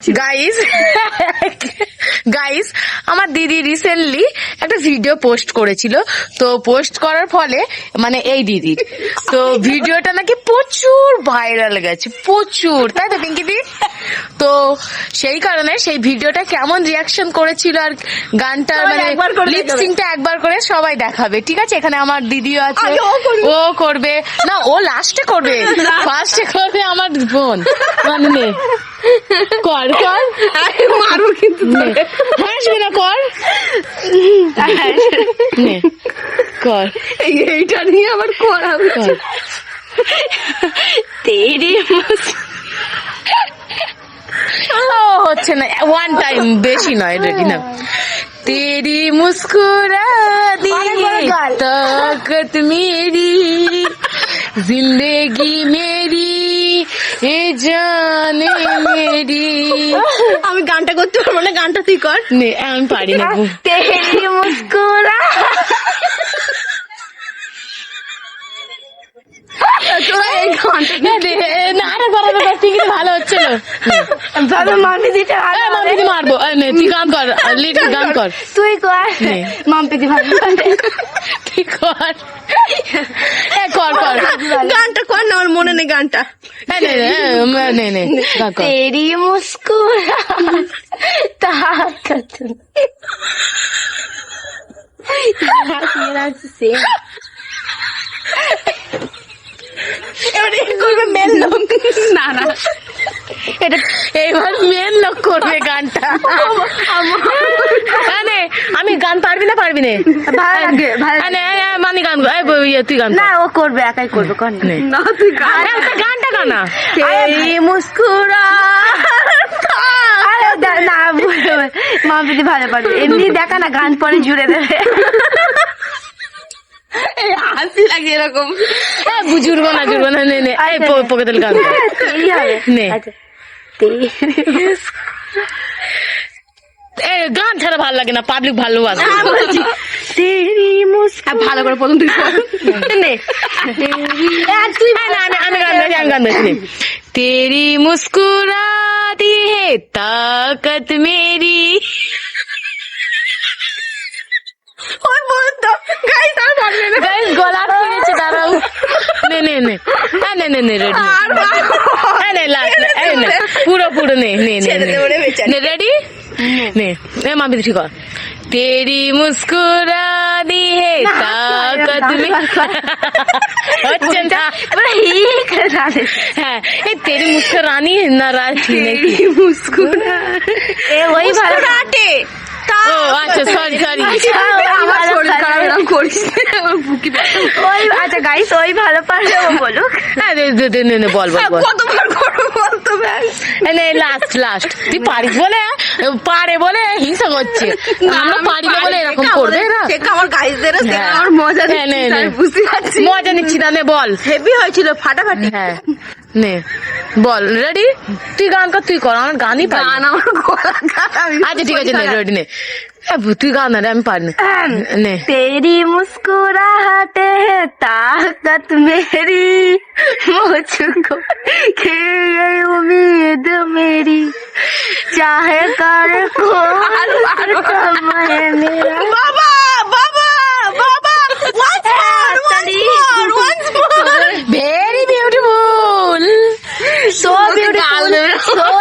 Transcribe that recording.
Guys guys আমার দিদি recently একটা ভিডিও পোস্ট করেছিল। তো পোস্ট করার ফলে মানে এই দিদির তো ভিডিওটা নাকি প্রচুর ভাইরাল গেছে প্রচুর। তাই তো পিঙ্কি দি? তো সেই কারণে সেই ভিডিওটা কেমন রিয়াকশন করেছিল আর গানটার সবাই মানে লিপসিংটা একবার করে সবাই দেখাবে ঠিক আছে? এখানে আমার দিদিও আছে ও করবে। না ও লাস্টে করবে। ফার্স্টে করবে আমার বোন মানে। কর কর। মারো কিন্তু হাসবে না কর। কর। এইটা নিয়ে আবার কর তেরে হচ্ছে না ওয়ান টাইম বেশি নয় রেডি না? তেরি মুস্কুরা দিলি তাকত মেরি। জিন্দেগি মে আমি গানটা করতে পারব না গানটা তুই কর। নে আমি পারি না। তেরি মুস্কুরা। ভালো হচ্ছিল। মারবো। তুই গান কর লিড গান কর। তুই কর। নে। মাম্পি দি ভালো তুই কর এ কর কর গানটা কর নে গানটা। নে নে তেরি মুস্কুরাত এইবার মেন লোক করবে গানটা। আমার। না পারবি না। ভালো লাগে হ্যাঁ, মানে গান ইয়ে, তুই গান না ও করবে একাই করবে কর না। তুই গান গানটা গানা তেরি মুস্কুরা। না মা দিদি ভালো পারবে এমনি দেখা না গান পরে জুড়ে দেবে। হাসি লাগে এরকম। বুঝুরবো না জুড়বো না নে নে। এই পো- পোকে তেল গান নে। গান ছাড়া ভালো লাগে না পাবলিক ভালোবাসে। ভালো করে প্রথম তুই আমি আমি গান গাইছি আমি গান গাইছি তেরি মুস্কুরাতি হে তাকত মেরি। গাইস আর পারবে না। গাইস গলা ফুলেছে দাঁড়াও। নে নে নে। নে নে নে রেডি নে লাস্ট নে পুরো পুরো নে নে নে রেডি নে। দে ওরে বেচারি। নে রেডি নে এ মা বিদ্রি কর तेरी मुस्कुराती है না, ताकत গান में কর। হচ্ছে না বলে হি করে দাঁড়ে হ্যাঁ এই তেরি মুস্কুর রানী নারাজি নাকি তেরি মুস্কুরা এ ওই ভালো কাটে ও আচ্ছা সরি সরি আমার শরীর খারাপ এরকম করিস না, আমার বুকি ব্যথা। ওই আচ্ছা গাইস ওই ভালো পারলে ও বলুক হ্যাঁ দে দে দে নে নে বল বল লাস্ট লাস্ট তুই পারিস বলে পারে বলে হিংসা করছে। আমরা পারি না বলে এরকম করবে আমার গাইসদের হ্যাঁ। আমার মজা হ্যাঁ, নে, নিচ্ছি, নে। মজা নিচ্ছি না নে বল। হেভি হয়েছিল ফাটাফাটি। হ্যাঁ। নে। বল রেডি তুই গান কর তুই কর আমার গানই পারি গান না। আমার গলা কাটা আমি আচ্ছা ঠিক আছে নে রেডি নে এ, তুই গান না রে আমি পারি না নে तेरी मुस्कुराहट है ताकत मेरी मुझको खिल गई उम्मीद मेरी चाहे कर को समय मेरा so